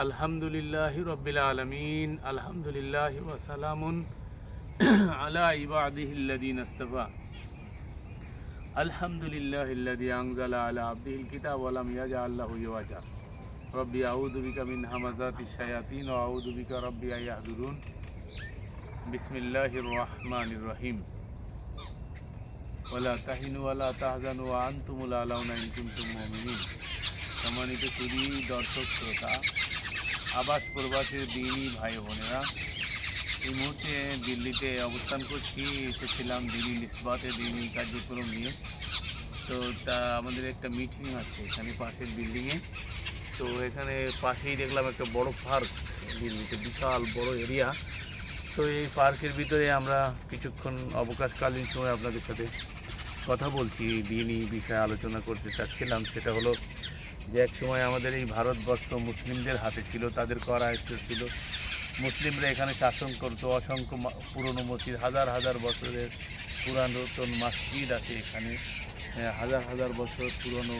আলহামদুলিল্লাহ রব্বিল আলমিন, আলহামদুলিল্লাহ ওয়াসালামুন আলা ইবাদিহিল্লাদিন আস্তফা আলহামদুলিল্লাহ ইল্লাদি আনজালা আলা আবদিহিল কিতাব ওয়ালাম ইয়াজআল লাহু ইওয়াজা। রব্বি আউযু বিকা মিন হামাযাতিশ শায়াতিন ওয়া আউযু বিকা রব্বি আন ইয়াহদুরুন বিসমিল্লাহির রহমানির রহিম। ওয়ালা তাহিনু ওয়ালা তাহজানু আনতুমুল আলাউনা ইন কুনতুম মুমিনিন। সম্মানিত সুদী দর্শক, শ্রোতা আবাস প্রবাসের দিনই ভাই বোনেরা। এই মুহূর্তে দিল্লিতে অবস্থান করছি, এসেছিলাম দিল্লি নিসবাতে দিনই কার্যক্রম নিয়ে। তো তা আমাদের একটা মিটিং আছে এখানে পাশের বিল্ডিংয়ে তো এখানে পাশেই দেখলাম একটা বড় পার্ক দিল্লিতে বিশাল বড় এরিয়া তো এই পার্কের ভিতরে আমরা কিছুক্ষণ অবকাশকালীন সময় আপনাদের সাথে কথা বলছি। দিনই বিষয়ে আলোচনা করতে চাচ্ছিলাম, সেটা হলো যে এক সময় আমাদের এই ভারতবর্ষ মুসলিমদের হাতে ছিল, তাদের করায়ত্ত ছিল। মুসলিমরা এখানে শাসন করতো, অসংখ্য পুরনো মসজিদ, হাজার হাজার বছরের পুরাতন মসজিদ আছে এখানে। হাজার হাজার বছর পুরনো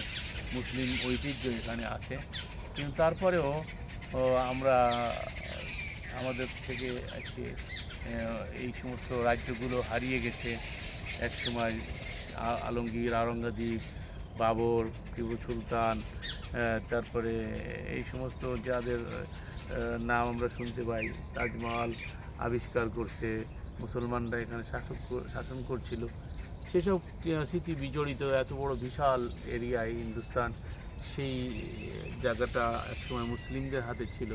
মুসলিম ঐতিহ্য এখানে আছে। কিন্তু তারপরেও আমরা, আমাদের থেকে আজকে এই সমস্ত রাজ্যগুলো হারিয়ে গেছে। এক সময় আলমগীর, আওরঙ্গজীব, বাবর টিপু সুলতান তারপরে এই সমস্ত যাদের নাম আমরা শুনতে পাই, তাজমহল আবিষ্কার করছে, মুসলমানরা এখানে শাসক শাসন করছিল। সেসব স্মৃতি বিজড়িত এত বড় বিশাল এরিয়ায় হিন্দুস্তান, সেই জায়গাটা একসময় মুসলিমদের হাতে ছিল।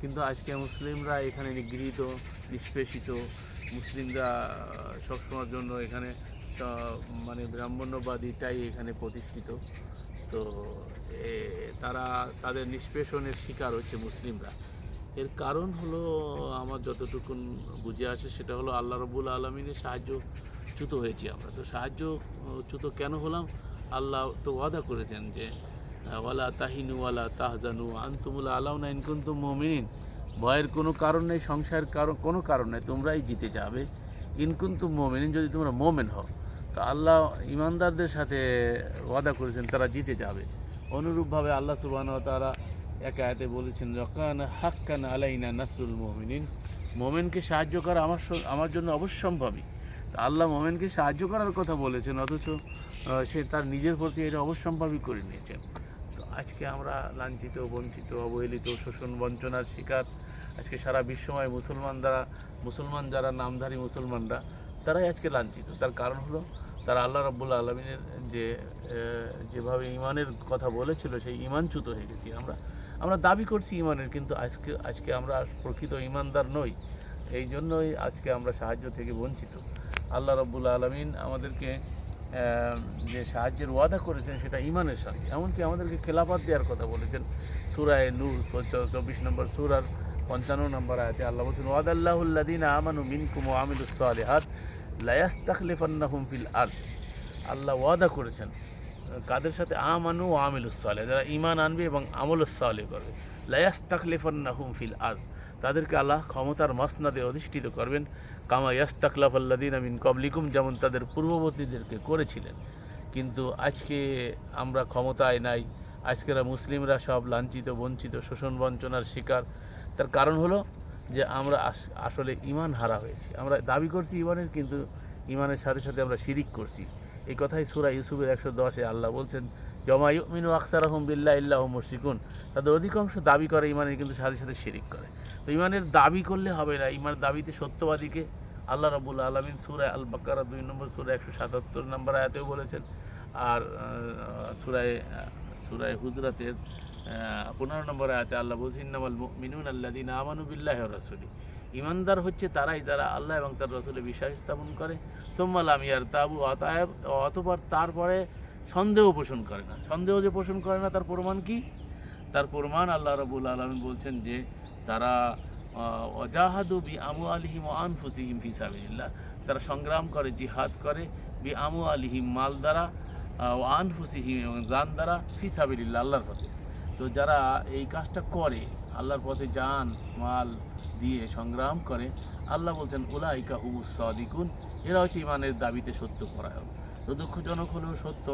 কিন্তু আজকে মুসলিমরা এখানে নিগৃহীত, নিষ্পেষিত, মুসলিমরা সবসময়ের জন্য এখানে মানে ব্রাহ্মণ্যবাদীটাই এখানে প্রতিষ্ঠিত। তো এ, তারা তাদের নিষ্পেষণের শিকার হচ্ছে মুসলিমরা। এর কারণ হলো আমার যতটুকুন বুঝে আসে সেটা হলো আল্লাহ রবুল আলমিনের সাহায্য চ্যুত হয়েছি আমরা। তো সাহায্য চ্যুত কেন হলাম? আল্লাহ তো ওয়াদা করেছেন যে ওয়ালা তাহিনু ওয়ালা তাহজানু আনতুমুল আলাউনা ইনকুন্তুম মুমিনিন। ভয়ের কোনো কারণ নেই সংসারের কারণ কোনো কারণ নেই তোমরাই জিতে যাবে। ইনকুন্তুম মোমেনিন যদি তোমরা মোমেন হও। তো আল্লাহ ইমানদারদের সাথে ওয়াদা করেছেন, তারা জিতে যাবে। অনুরূপভাবে আল্লাহ সুবাহ তারা এক আয়াতে বলেছেন রকান হাক্কান আলাইনা নাসরুল মোমিনিন। মোমেনকে সাহায্য করা আমার আমার জন্য অবশ্যম্ভাবী। তো আল্লাহ মোমেনকে সাহায্য করার কথা বলেছেন, অথচ সে তার নিজের প্রতি এটা অবশ্যম্ভাবী করে নিয়েছেন। তো আজকে আমরা লাঞ্ছিত, বঞ্চিত, অবহেলিত, শোষণ, বঞ্চনার শিকার, আজকে সারা বিশ্বময় মুসলমান দ্বারা, মুসলমান যারা, নামধারী মুসলমানরা তারাই আজকে লাঞ্ছিত। তার কারণ হলো তারা আল্লাহ রাব্বুল আলমিনের যে যেভাবে ইমানের কথা বলেছিল, সেই ইমানচ্যুত হয়ে গেছি। আমরা আমরা দাবি করছি ইমানের কিন্তু আজকে আজকে আমরা প্রকৃত ইমানদার নই। এই জন্যই আজকে আমরা সাহায্য থেকে বঞ্চিত। আল্লাহ রাব্বুল আলমিন আমাদেরকে যে সাহায্যের ওয়াদা করেছেন, সেটা ইমানের সঙ্গে। এমনকি আমাদেরকে খেলাফত দেওয়ার কথা বলেছেন। সুরায় নূর চব্বিশ নম্বর সুরার পঞ্চান্ন নম্বর আছে আল্লাহ বলছেন ওয়াদ আল্লাহুল্লাদিন আমানু মিনকুম আমিলুস সালিহাত। লায়াস্তাখলিফান্নাহুম ফিল আরদ। আল্লাহ ওয়াদা করেছেন কাদের সাথে? আমানু ও আমিলুস সালে যারা ইমান আনবে এবং আমলুস সালে করবে। লায়াস লায়াস্তাখলিফান্নাহুম ফিল আরদ। তাদেরকে আল্লাহ ক্ষমতার মাসনাদে অধিষ্ঠিত করবেন। কামা ইয়াস্তাকলাফ আল্লাদিন আমিন কবলিকুম যেমন তাদের পূর্ববর্তীদেরকে করেছিলেন। কিন্তু আজকে আমরা ক্ষমতায় নাই। আজকেরা মুসলিমরা সব লাঞ্ছিত, বঞ্চিত, শোষণ বঞ্চনার শিকার। তার কারণ হলো যে আমরা আস- আসলে ইমান হারা হয়েছি। আমরা দাবি করছি ইমানের কিন্তু ইমানের সাথে সাথে আমরা শিরিক করছি। এই কথাই সুরা ইউসুফের একশো দশে আল্লাহ বলছেন জমায়ু মিনু আকসার আহম বিল্লাহ ইল্লাহ মুশিকুন তাদের অধিকাংশ দাবি করে ইমানের কিন্তু সাথে সাথে শিরিক করে। তো ইমানের দাবি করলে হবে না। ইমানের দাবিতে সত্যবাদীকে আল্লাহ রাবুল আলমিন সুরায় আল বাকারা দুই নম্বর, সুরা একশো সাতাত্তর নম্বর আয়াতেও বলেছেন। আর সুরায় সুরায় হুজরাতের পনেরো নম্বর আয়াতে আল্লাহ বলছেন নামাল মিনুন আল্লাদিন আমানু বিল্লাহ রসুলি। ইমানদার হচ্ছে তারাই যারা আল্লাহ এবং তার রসুলে বিশ্বাস স্থাপন করে। তোম্মাল আমি আর তাবু অতএব অতপর তারপরে সন্দেহ পোষণ করে না। সন্দেহ যে পোষণ করে না, তার প্রমাণ কি? তার প্রমাণ আল্লাহ রবুল আলমিন বলছেন যে, তারা অজাহাদু বি আমু আলিহিম আনফুসিহিম ফিসাবিল্লাহ তারা সংগ্রাম করে, জিহাদ করে বি আমু আলিহিম মাল দ্বারা। ও আনফুসিহিম এবং জান দ্বারা ফিসাবিল্লা আল্লাহর পথে। তো যারা এই কাজটা করে, আল্লাহর পথে যান, মাল দিয়ে সংগ্রাম করে, আল্লাহ বলছেন, উলাইকা হুবুস সাদিকুন, এরা হচ্ছে ইমানের দাবিতে সত্য পরায়ণ। তো দুঃখজনক হলেও সত্য,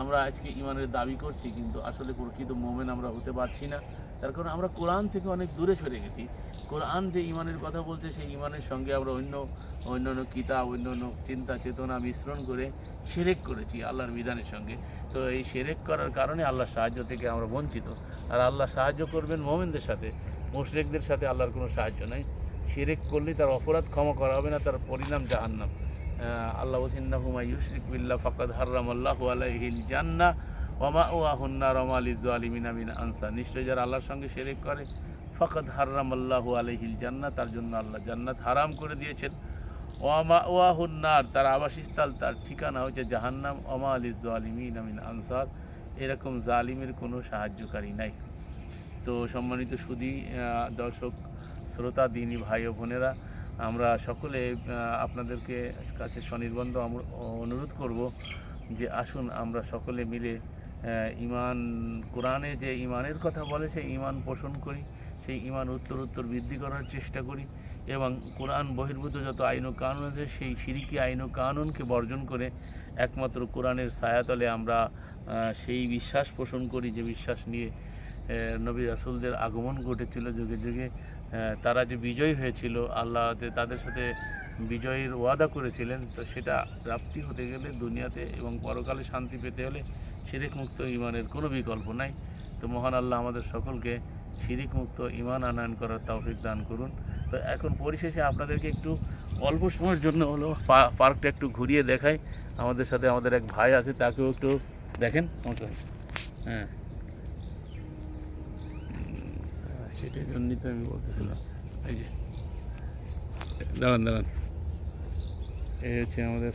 আমরা আজকে ইমানের দাবি করছি, কিন্তু আসলে প্রকৃত মোমেন আমরা হতে পারছি না। তার কারণ আমরা কোরআন থেকে অনেক দূরে সরে গেছি। কোরআন যে ইমানের কথা বলছে, সেই ইমানের সঙ্গে আমরা অন্য, অন্যান্য কিতাব, অন্যান্য চিন্তা, চেতনা মিশ্রণ করে সেরেক করেছি আল্লাহর বিধানের সঙ্গে। তো এই সেরেক করার কারণে আল্লাহর সাহায্য থেকে আমরা বঞ্চিত। আর আল্লাহ সাহায্য করবেন মোমেনদের সাথে, মুশরেকদের সাথে আল্লাহর কোনো সাহায্য নাই। সেরেক করলে তার অপরাধ ক্ষমা করা হবে না, তার পরিণাম জাহান্নাম। আল্লাহ ওসিন্নাহুমা ইউশরিক বিল্লাহ ফাকাদ হাররাম আল্লাহ আলাইহিল জান্না ওমা ও আহুন্না রমালিজ আলিমিন আমিন আনসার। নিশ্চয়ই যারা আল্লাহর সঙ্গে সেরেক করে, ফাকাদ হাররাম আল্লাহ আলাইহিল জান্না তার জন্য আল্লাহ জান্নাত হারাম করে দিয়েছেন। ওয়ামা ওয়াহুন্নার তার আবাসস্থল, তার ঠিকানা হচ্ছে জাহান্নাম ওমা আলিজ আলিমিন আমিন আনসার। এরকম জালিমের কোনো সাহায্যকারী নাই। তো সম্মানিত সুদী দর্শক, শ্রোতা, দিনী ভাই ও বোনেরা, আমরা সকলে আপনাদেরকে কাছে স্বনির্বন্ধ অনুরোধ করব যে আসুন আমরা সকলে মিলে ইমান কোরআনে যে ইমানের কথা বলে, সেই ইমান পোষণ করি, সেই ইমান উত্তর উত্তর বৃদ্ধি করার চেষ্টা করি এবং কোরআন বহির্ভূত যত আইন ও কানুন আছে, সেই সিরিকি আইন ও কানুনকে বর্জন করে একমাত্র কোরআনের ছায়াতলে আমরা সেই বিশ্বাস পোষণ করি, যে বিশ্বাস নিয়ে নবী রাসুলদের আগমন ঘটেছিল যুগে যুগে। তারা যে বিজয়ী হয়েছিল, আল্লাহ যে তাদের সাথে বিজয়ের ওয়াদা করেছিলেন তো সেটা প্রাপ্তি হতে গেলে দুনিয়াতে এবং পরকালে শান্তি পেতে হলে শিরিক মুক্ত ইমানের কোনো বিকল্প নাই। তো মহান আল্লাহ আমাদের সকলকে শিরিক মুক্ত ইমান আনয়ন করার তৌফিক দান করুন। তো এখন পরিশেষে আপনাদেরকে একটু অল্প সময়ের জন্য হলো পার্কটা একটু ঘুরিয়ে দেখাই। আমাদের সাথে আমাদের এক ভাই আছে তাকেও একটু দেখেন। হ্যাঁ। উম, সেটার জন্যই তো আমি বলতেছিলাম। এই যে। দাঁড়ান দাঁড়ান। এই হচ্ছে আমাদের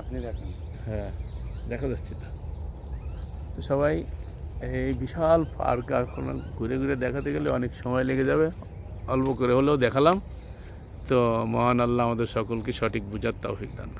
আপনি দেখেন। হ্যাঁ দেখা যাচ্ছে তো তো সবাই এই বিশাল পার্ক এখন ঘুরে ঘুরে দেখাতে গেলে অনেক সময় লেগে যাবে। অল্প করে হলেও দেখালাম। তো মহান আল্লাহ আমাদের সকলকে সঠিক বুঝার তৌফিক দান।